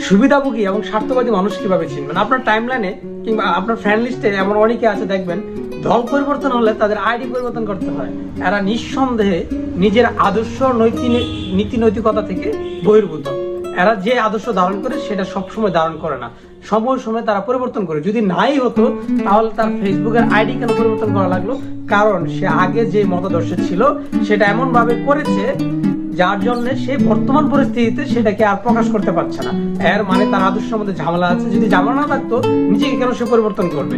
সুবিধাভোগী এবং স্বার্থবাদী মানুষ কীভাবে চিনবেন আপনার টাইম লাইনে কিংবা আপনার ফ্রেন্ড লিস্টে এমন অনেকে আছে, দেখবেন, দল পরিবর্তন হলে তাদের আইডি পরিবর্তন করতে হয়। এরা নিঃসন্দেহে নিজের আদর্শ নৈতিক নীতি নৈতিকতা থেকে বহির্ভূত। এরা যে আদর্শ ধারণ করে সেটা সবসময় ধারণ করে না। সময় সময় তারা পরিবর্তন করে। যদি নাই হতো, তাহলে তার ফেসবুকের আইডি কেন পরিবর্তন করা লাগল? কারণ সে আগে যে মতাদর্শ ছিল, সেটা এমন ভাবে করেছে যার জন্য সে বর্তমান পরিস্থিতিতে সেটাকে আর প্রকাশ করতে পারছে না। এর মানে তার আদর্শের মধ্যে ঝামেলা আছে। যদি ঝামেলা না থাকতো, নিজেকে কেন সে পরিবর্তন করবে?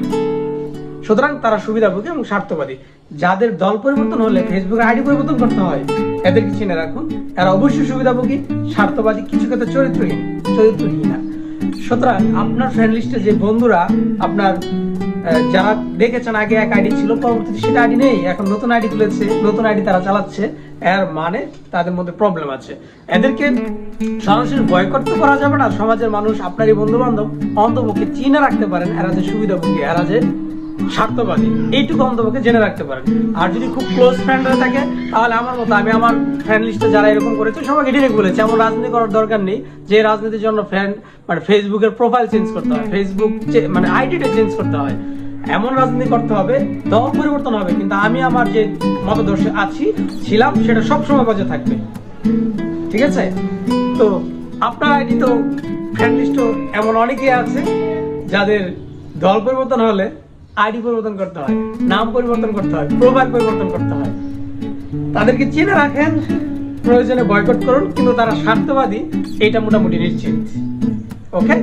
সুতরাং তারা সুবিধাভোগী এবং স্বার্থবাদী। যাদের দল পরিবর্তন হলে ফেসবুকের আইডি পরিবর্তন করতে হয়, এদেরকে চিনে রাখুন। এরা অবশ্যই সুবিধাভোগী, স্বার্থবাদী, কিছু ক্ষেত্রে চরিত্রহীন চরিত্রহীন না। সুতরাং আপনার ফ্রেন্ড লিস্টে যে বন্ধুরা আপনার যারা দেখেছেন আগে এক আইডি ছিল, পরবর্তীতে সেটা আইডি নেই, এখন নতুন আইডি খুলেছে নতুন আইডি তারা চালাচ্ছে, এর মানে তাদের মধ্যে প্রবলেম আছে। এদেরকে সরাসরি বয়কট তো করা যাবে না, সমাজের মানুষ, আপনারই বন্ধু বান্ধব অন্তপক্ষে চিনে রাখতে পারেন এরা যে সুবিধাভোগী, এরা যে স্বার্থবাদী। এইটুকু অন্তপক্ষে জেনে রাখতে পারেন। আর যদি খুব ক্লোজ ফ্রেন্ড হয়ে থাকে, তাহলে আমার মতো আমি আমার ফ্রেন্ড লিস্টে যারা এরকম করেছে, সবাইকে ডিরেক্ট বলেছি। এমন রাজনীতি করার দরকার নেই, যে রাজনীতির জন্য ফ্রেন্ড মানে ফেসবুকের প্রোফাইল চেঞ্জ করতে হয় ফেসবুক মানে আইডিটা চেঞ্জ করতে হয়। এমন রাজনীতি করতে হবে, দল পরিবর্তন হবে, কিন্তু আমি আমার যে মতদর্শে আছি, ছিলাম, সেটা সবসময় বজায় থাকবে। ঠিক আছে? তো আপনার আইডি তো ফ্রেন্ড লিস্টও এমন অনেকেই আছে, যাদের দল পরিবর্তন হলে আইডি পরিবর্তন করতে হয়, নাম পরিবর্তন করতে হয় প্রোফাইল পরিবর্তন করতে হয়। তাদেরকে চিনে রাখেন, প্রয়োজনে বয়কট করুন, কিন্তু তারা স্বার্থবাদী এটা মোটামুটি নিশ্চিত। ওকে